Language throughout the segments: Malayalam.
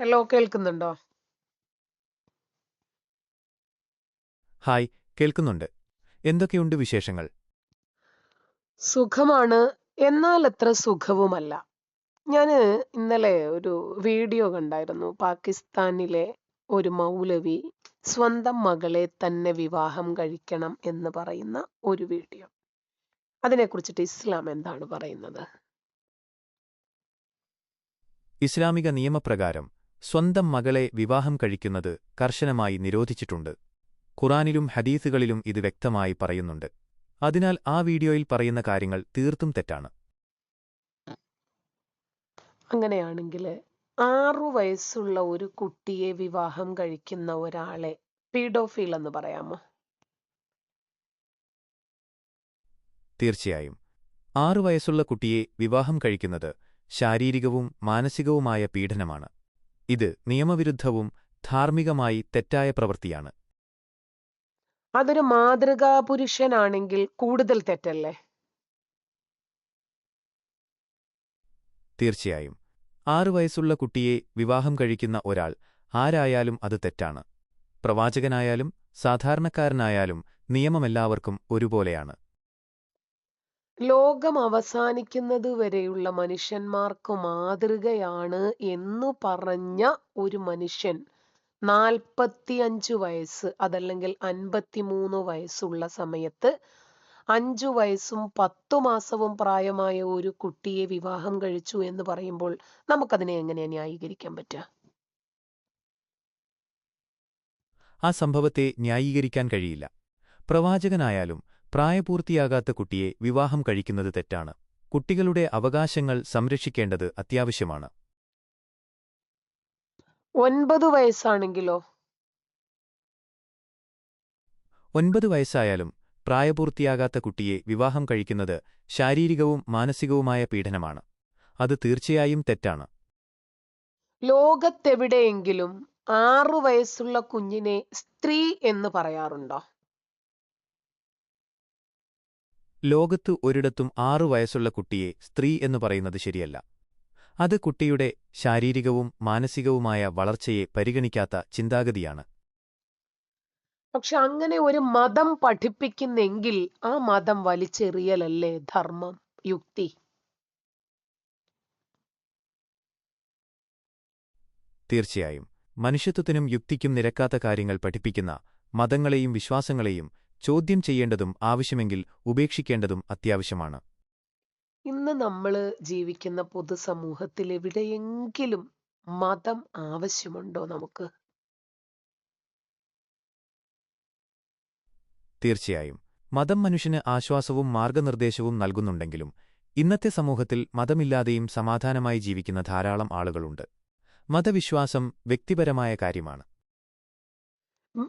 ഹലോ കേൾക്കുന്നുണ്ടോ? ഹായ് കേൾക്കുന്നുണ്ട്. എന്തൊക്കെയുണ്ട് വിശേഷങ്ങൾ? സുഖമാണ്. എന്നാൽ അത്ര സുഖവുമല്ല. ഞാൻ ഇന്നലെ ഒരു വീഡിയോ കണ്ടായിരുന്നു. പാകിസ്ഥാനിലെ ഒരു മൗലവി സ്വന്തം മകളെ തന്നെ വിവാഹം കഴിക്കണം എന്ന് പറയുന്ന ഒരു വീഡിയോ. അതിനെക്കുറിച്ചിട്ട് ഇസ്ലാം എന്താണ് പറയുന്നത്? ഇസ്ലാമിക നിയമപ്രകാരം സ്വന്തം മകളെ വിവാഹം കഴിക്കുന്നത് കർശനമായി നിരോധിച്ചിട്ടുണ്ട്. ഖുറാനിലും ഹദീസുകളിലും ഇത് വ്യക്തമായി പറയുന്നുണ്ട്. അതിനാൽ ആ വീഡിയോയിൽ പറയുന്ന കാര്യങ്ങൾ തീർത്തും തെറ്റാണ്. അങ്ങനെയാണെങ്കിൽ ആറു വയസ്സുള്ള ഒരു കുട്ടിയെ വിവാഹം കഴിക്കുന്ന ഒരാളെ പീഡോഫീൽ എന്ന് പറയാമോ? തീർച്ചയായും. ആറു വയസ്സുള്ള കുട്ടിയെ വിവാഹം കഴിക്കുന്നത് ശാരീരികവും മാനസികവുമായ പീഡനമാണ്. ഇത് നിയമവിരുദ്ധവും ധാർമ്മികമായി തെറ്റായ പ്രവൃത്തിയാണ്. അതൊരു മാതൃകാ പുരുഷനാണെങ്കിൽ കൂടുതൽ തെറ്റല്ലേ? തീർച്ചയായും. ആറു വയസ്സുള്ള കുട്ടിയെ വിവാഹം കഴിക്കുന്ന ഒരാൾ ആരായാലും അത് തെറ്റാണ്. പ്രവാചകനായാലും സാധാരണക്കാരനായാലും നിയമമെല്ലാവർക്കും ഒരുപോലെയാണ്. ലോകം അവസാനിക്കുന്നത് വരെയുള്ള മനുഷ്യന്മാർക്ക് മാതൃകയാണ് എന്നു പറഞ്ഞ ഒരു മനുഷ്യൻ. നാൽപ്പത്തി നാൽപ്പത്തിയഞ്ചു വയസ്സ് അതല്ലെങ്കിൽ അൻപത്തി മൂന്ന് വയസ്സുള്ള സമയത്ത് അഞ്ചു വയസ്സും പത്തു മാസവും പ്രായമായ ഒരു കുട്ടിയെ വിവാഹം കഴിച്ചു എന്ന് പറയുമ്പോൾ നമുക്കതിനെ എങ്ങനെ ന്യായീകരിക്കാൻ പറ്റുക? ആ സംഭവത്തെ ന്യായീകരിക്കാൻ കഴിയില്ല. പ്രവാചകനായാലും പ്രായപൂർത്തിയാകാത്ത കുട്ടിയെ വിവാഹം കഴിക്കുന്നത് തെറ്റാണ്. കുട്ടികളുടെ അവകാശങ്ങൾ സംരക്ഷിക്കേണ്ടത് അത്യാവശ്യമാണ്. ഒൻപത് വയസ്സാണെങ്കിലോ? ഒൻപത് വയസ്സായാലും പ്രായപൂർത്തിയാകാത്ത കുട്ടിയെ വിവാഹം കഴിക്കുന്നത് ശാരീരികവും മാനസികവുമായ പീഡനമാണ്. അത് തീർച്ചയായും തെറ്റാണ്. ലോകത്തെവിടെയെങ്കിലും ആറു വയസ്സുള്ള കുഞ്ഞിനെ സ്ത്രീ എന്ന് പറയാറുണ്ടോ? ലോകത്ത് ഒരിടത്തും ആറു വയസ്സുള്ള കുട്ടിയെ സ്ത്രീ എന്ന് പറയുന്നത് ശരിയല്ല. അത് കുട്ടിയുടെ ശാരീരികവും മാനസികവുമായ വളർച്ചയെ പരിഗണിക്കാത്ത ചിന്താഗതിയാണ്. പക്ഷെ അങ്ങനെ ഒരു മതം പഠിപ്പിക്കുന്നെങ്കിൽ ആ മതം വലിച്ചെറിയലല്ലേ ധർമ്മം യുക്തി? തീർച്ചയായും. മനുഷ്യത്വത്തിനും യുക്തിക്കും നിരക്കാത്ത കാര്യങ്ങൾ പഠിപ്പിക്കുന്ന മതങ്ങളെയും വിശ്വാസങ്ങളെയും ചോദ്യം ചെയ്യേണ്ടതും ആവശ്യമെങ്കിൽ ഉപേക്ഷിക്കേണ്ടതും അത്യാവശ്യമാണ്. ഇന്ന് നമ്മൾ ജീവിക്കുന്ന പൊതുസമൂഹത്തിൽ എവിടെയെങ്കിലും മതം ആവശ്യമുണ്ടോ നമുക്ക്? തീർച്ചയായും. മതം മനുഷ്യന് ആശ്വാസവും മാർഗനിർദ്ദേശവും നൽകുന്നുണ്ടെങ്കിലും ഇന്നത്തെ സമൂഹത്തിൽ മതമില്ലാതെയും സമാധാനമായി ജീവിക്കുന്ന ധാരാളം ആളുകളുണ്ട്. മതവിശ്വാസം വ്യക്തിപരമായ കാര്യമാണ്.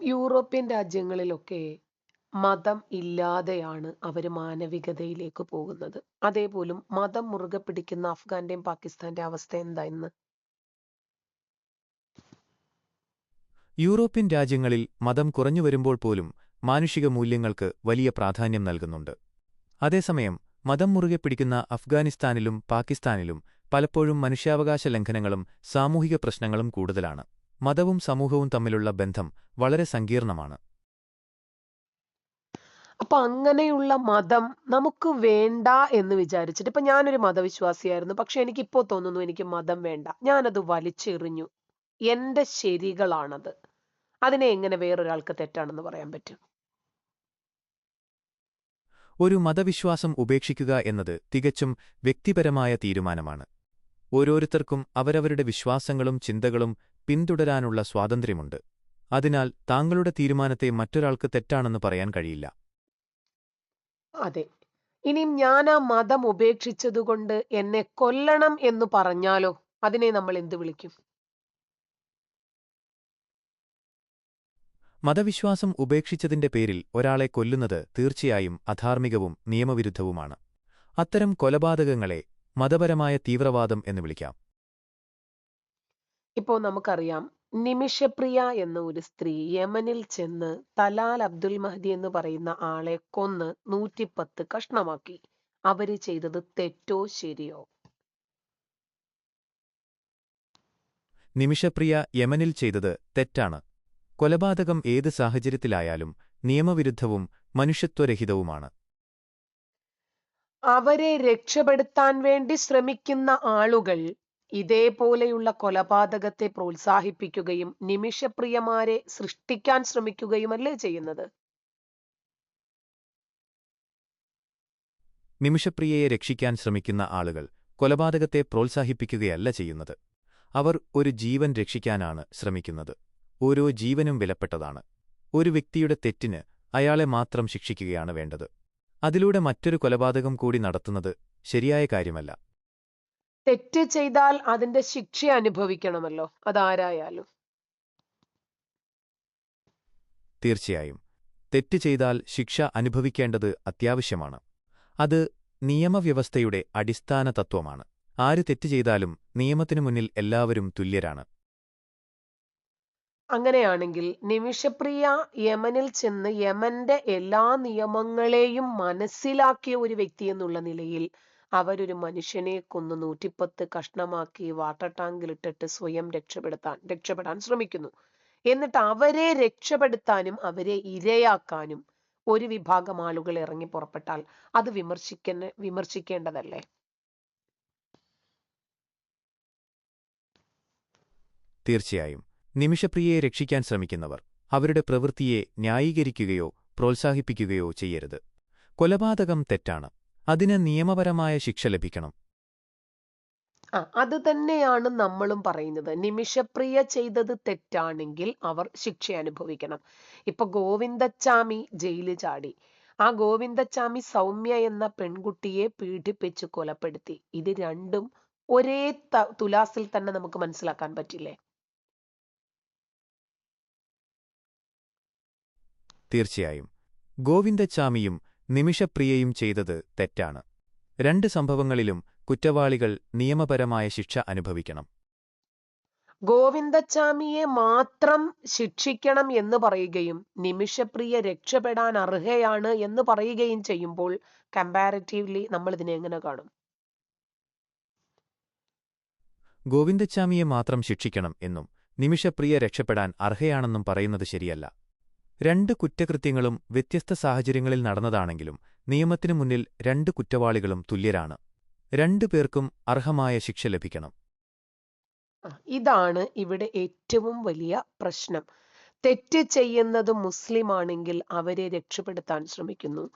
യൂറോപ്യൻ രാജ്യങ്ങളിലൊക്കെ മതം ഇല്ലാതെയാണ് അവർ മാനവികതയിലേക്ക് പോകുന്നത്. അതേപോലും മതം മുറുകെ പിടിക്കുന്ന അഫ്ഗാന്റെയും പാകിസ്ഥാന്റെ അവസ്ഥ എന്താ ഇന്ന്? യൂറോപ്യൻ രാജ്യങ്ങളിൽ മതം കുറഞ്ഞു വരുമ്പോൾ പോലും മാനുഷിക മൂല്യങ്ങൾക്ക് വലിയ പ്രാധാന്യം നൽകുന്നുണ്ട്. അതേസമയം മതം മുറുകെ പിടിക്കുന്ന അഫ്ഗാനിസ്ഥാനിലും പാകിസ്ഥാനിലും പലപ്പോഴും മനുഷ്യാവകാശ ലംഘനങ്ങളും സാമൂഹിക പ്രശ്നങ്ങളും കൂടുതലാണ്. മതവും സമൂഹവും തമ്മിലുള്ള ബന്ധം വളരെ സങ്കീർണമാണ്. അപ്പൊ അങ്ങനെയുള്ള മതം നമുക്ക് വേണ്ട എന്ന് വിചാരിച്ചിട്ട് ഇപ്പൊ ഞാനൊരു മതവിശ്വാസിയായിരുന്നു. പക്ഷെ എനിക്ക് ഇപ്പോ തോന്നുന്നു എനിക്ക് മതം വേണ്ട. ഞാനത് വലിച്ചെറിഞ്ഞു. എന്റെ ശരികളാണത്. അതിനെ എങ്ങനെ വേറൊരാൾക്ക് തെറ്റാണെന്ന് പറയാൻ പറ്റും? ഒരു മതവിശ്വാസം ഉപേക്ഷിക്കുക എന്നത് തികച്ചും വ്യക്തിപരമായ തീരുമാനമാണ്. ഓരോരുത്തർക്കും അവരവരുടെ വിശ്വാസങ്ങളും ചിന്തകളും പിന്തുടരാനുള്ള സ്വാതന്ത്ര്യമുണ്ട്. അതിനാൽ താങ്കളുടെ തീരുമാനത്തെ മറ്റൊരാൾക്ക് തെറ്റാണെന്ന് പറയാൻ കഴിയില്ല. അതെ. ഇനി ഞാൻ ആ മതം ഉപേക്ഷിച്ചതുകൊണ്ട് എന്നെ കൊല്ലണം എന്ന് പറഞ്ഞാലോ? അതിനെ നമ്മൾ എന്ത് വിളിക്കും? മതവിശ്വാസം ഉപേക്ഷിച്ചതിന്റെ പേരിൽ ഒരാളെ കൊല്ലുന്നത് തീർച്ചയായും അധാർമികവും നിയമവിരുദ്ധവുമാണ്. അത്തരം കൊലപാതകങ്ങളെ മതപരമായ തീവ്രവാദം എന്ന് വിളിക്കാം. ഇപ്പോ നമുക്കറിയാം നിമിഷപ്രിയ എന്ന ഒരു സ്ത്രീ യമനിൽ ചെന്ന് തലാൽ അബ്ദുൽ മഹദി എന്ന് പറയുന്ന ആളെ കൊന്ന് നൂറ്റിപ്പത്ത് കഷ്ണമാക്കി. അവർ ചെയ്തത് തെറ്റോ ശരിയോ? നിമിഷപ്രിയ യമനിൽ ചെയ്തത് തെറ്റാണ്. കൊലപാതകം ഏത് സാഹചര്യത്തിലായാലും നിയമവിരുദ്ധവും മനുഷ്യത്വരഹിതവുമാണ്. അവരെ രക്ഷപ്പെടുത്താൻ വേണ്ടി ശ്രമിക്കുന്ന ആളുകൾ ഇതേപോലെയുള്ള കൊലപാതകത്തെ പ്രോത്സാഹിപ്പിക്കുകയും നിമിഷപ്രിയമാരെ സൃഷ്ടിക്കാൻ ശ്രമിക്കുകയുമല്ലേ ചെയ്യുന്നത്? നിമിഷപ്രിയയെ രക്ഷിക്കാൻ ശ്രമിക്കുന്ന ആളുകൾ കൊലപാതകത്തെ പ്രോത്സാഹിപ്പിക്കുകയല്ല ചെയ്യുന്നത്. അവർ ഒരു ജീവൻ രക്ഷിക്കാനാണ് ശ്രമിക്കുന്നത്. ഓരോ ജീവനും വിലപ്പെട്ടതാണ്. ഒരു വ്യക്തിയുടെ തെറ്റിന് അയാളെ മാത്രം ശിക്ഷിക്കുകയാണ് വേണ്ടത്. അതിലൂടെ മറ്റൊരു കൊലപാതകം കൂടി നടത്തുന്നത് ശരിയായ കാര്യമല്ല. തെറ്റ് ചെയ്താൽ അതിന്റെ ശിക്ഷ അനുഭവിക്കണമല്ലോ. അതാരായാലും. തീർച്ചയായും. തെറ്റ് ചെയ്താൽ ശിക്ഷ അനുഭവിക്കേണ്ടത് അത്യാവശ്യമാണ്. അത് നിയമവ്യവസ്ഥയുടെ അടിസ്ഥാന തത്വമാണ് ആര് തെറ്റ് ചെയ്താലും നിയമത്തിനു മുന്നിൽ എല്ലാവരും തുല്യരാണ്. അങ്ങനെയാണെങ്കിൽ നിമിഷപ്രിയ യമനിൽ ചെന്ന് യമന്റെ എല്ലാ നിയമങ്ങളെയും മനസ്സിലാക്കിയ ഒരു വ്യക്തി എന്നുള്ള നിലയിൽ അവരൊരു മനുഷ്യനെ കൊന്ന് നൂറ്റിപ്പത്ത് കഷ്ണമാക്കി വാട്ടർ ടാങ്കിലിട്ടിട്ട് സ്വയം രക്ഷപ്പെടുത്താൻ രക്ഷപ്പെടാൻ ശ്രമിക്കുന്നു. എന്നിട്ട് അവരെ രക്ഷപ്പെടുത്താനും അവരെ ഇരയാക്കാനും ഒരു വിഭാഗം ആളുകൾ ഇറങ്ങി പുറപ്പെട്ടാൽ അത് വിമർശിക്കുന്ന വിമർശിക്കേണ്ടതല്ലേ? തീർച്ചയായും. നിമിഷപ്രിയയെ രക്ഷിക്കാൻ ശ്രമിക്കുന്നവർ അവരുടെ പ്രവൃത്തിയെ ന്യായീകരിക്കുകയോ പ്രോത്സാഹിപ്പിക്കുകയോ ചെയ്യരുത്. കൊലപാതകം തെറ്റാണ്. അതിന് നിയമപരമായ ശിക്ഷ ലഭിക്കണം. അത് തന്നെയാണ് നമ്മളും പറയുന്നത്. നിമിഷപ്രിയ ചെയ്തത് തെറ്റാണെങ്കിൽ അവർ ശിക്ഷ അനുഭവിക്കണം. ഇപ്പൊ ഗോവിന്ദച്ചാമി ജയിലിൽ ചാടി. ആ ഗോവിന്ദച്ചാമി സൗമ്യ എന്ന പെൺകുട്ടിയെ പീഡിപ്പിച്ച് കൊലപ്പെടുത്തി. ഇത് രണ്ടും ഒരേ തുലാസിൽ തന്നെ നമുക്ക് മനസ്സിലാക്കാൻ പറ്റില്ലേ? തീർച്ചയായും. ഗോവിന്ദച്ചാമിയും നിമിഷപ്രിയയും ചെയ്തത് തെറ്റാണ്. രണ്ട് സംഭവങ്ങളിലും കുറ്റവാളികൾ നിയമപരമായ ശിക്ഷ അനുഭവിക്കണം. ഗോവിന്ദച്ചാമിയെ മാത്രം ശിക്ഷിക്കണം എന്ന് പറയുകയും നിമിഷപ്രിയ രക്ഷപ്പെടാൻ അർഹയാണ് എന്ന് പറയുകയും ചെയ്യുമ്പോൾ കമ്പാരിറ്റീവ്ലി നമ്മൾ ഇതിനെ എങ്ങനെ കാണും? ഗോവിന്ദച്ചാമിയെ മാത്രം ശിക്ഷിക്കണം എന്നും നിമിഷപ്രിയ രക്ഷപ്പെടാൻ അർഹയാണെന്നും പറയുന്നത് ശരിയല്ല. രണ്ട് കുറ്റകൃത്യങ്ങളും വ്യത്യസ്ത സാഹചര്യങ്ങളിൽ നടന്നതാണെങ്കിലും നിയമത്തിനു മുന്നിൽ രണ്ട് കുറ്റവാളികളും തുല്യരാണ്. രണ്ടു പേർക്കും അർഹമായ ശിക്ഷ ലഭിക്കണം. ഇതാണ് ഇവിടെ ഏറ്റവും വലിയ പ്രശ്നം. തെറ്റ് ചെയ്യുന്നത് മുസ്ലിം ആണെങ്കിൽ അവരെ രക്ഷപ്പെടുത്താൻ ശ്രമിക്കുന്നു.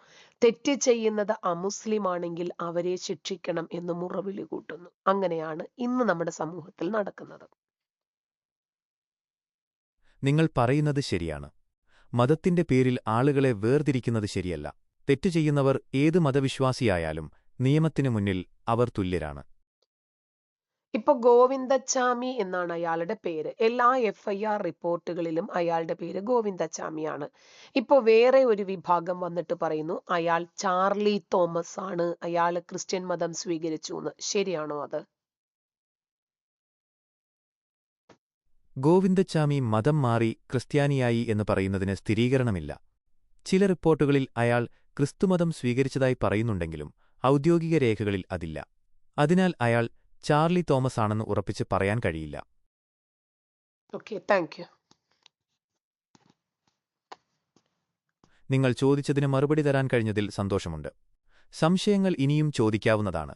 തെറ്റ് ചെയ്യുന്നത് അമുസ്ലിം ആണെങ്കിൽ അവരെ ശിക്ഷിക്കണം എന്ന് മുറവിളി കൂട്ടുന്നു. അങ്ങനെയാണ് ഇന്ന് നമ്മുടെ സമൂഹത്തിൽ നടക്കുന്നത്. നിങ്ങൾ പറയുന്നത് ശരിയാണ്. മതത്തിന്റെ പേരിൽ ആളുകളെ വേർതിരിക്കുന്നത് ശരിയല്ല. തെറ്റു ചെയ്യുന്നവർ ഏത് മതവിശ്വാസിയായാലും നിയമത്തിനു മുന്നിൽ അവർ തുല്യരാണ്. ഇപ്പൊ ഗോവിന്ദച്ചാമി എന്നാണ് അയാളുടെ പേര്. എല്ലാ എഫ് ഐ ആർ റിപ്പോർട്ടുകളിലും അയാളുടെ പേര് ഗോവിന്ദച്ചാമിയാണ്. ഇപ്പൊ വേറെ ഒരു വിഭാഗം വന്നിട്ട് പറയുന്നു അയാൾ ചാർലി തോമസ് ആണ് അയാൾ ക്രിസ്ത്യൻ മതം സ്വീകരിച്ചു എന്ന്. ശരിയാണോ അത്? ഗോവിന്ദച്ചാമി മതം മാറി ക്രിസ്ത്യാനിയായി എന്ന് പറയുന്നതിന് സ്ഥിരീകരണമില്ല. ചില റിപ്പോർട്ടുകളിൽ അയാൾ ക്രിസ്തുമതം സ്വീകരിച്ചതായി പറയുന്നുണ്ടെങ്കിലും ഔദ്യോഗിക രേഖകളിൽ അതില്ല. അതിനാൽ അയാൾ ചാർലി തോമസ് ആണെന്ന് ഉറപ്പിച്ച് പറയാൻ കഴിയില്ല. ഓക്കെ താങ്ക് യു നിങ്ങൾ ചോദിച്ചതിന് മറുപടി തരാൻ കഴിഞ്ഞതിൽ സന്തോഷമുണ്ട്. സംശയങ്ങൾ ഇനിയും ചോദിക്കാവുന്നതാണ്.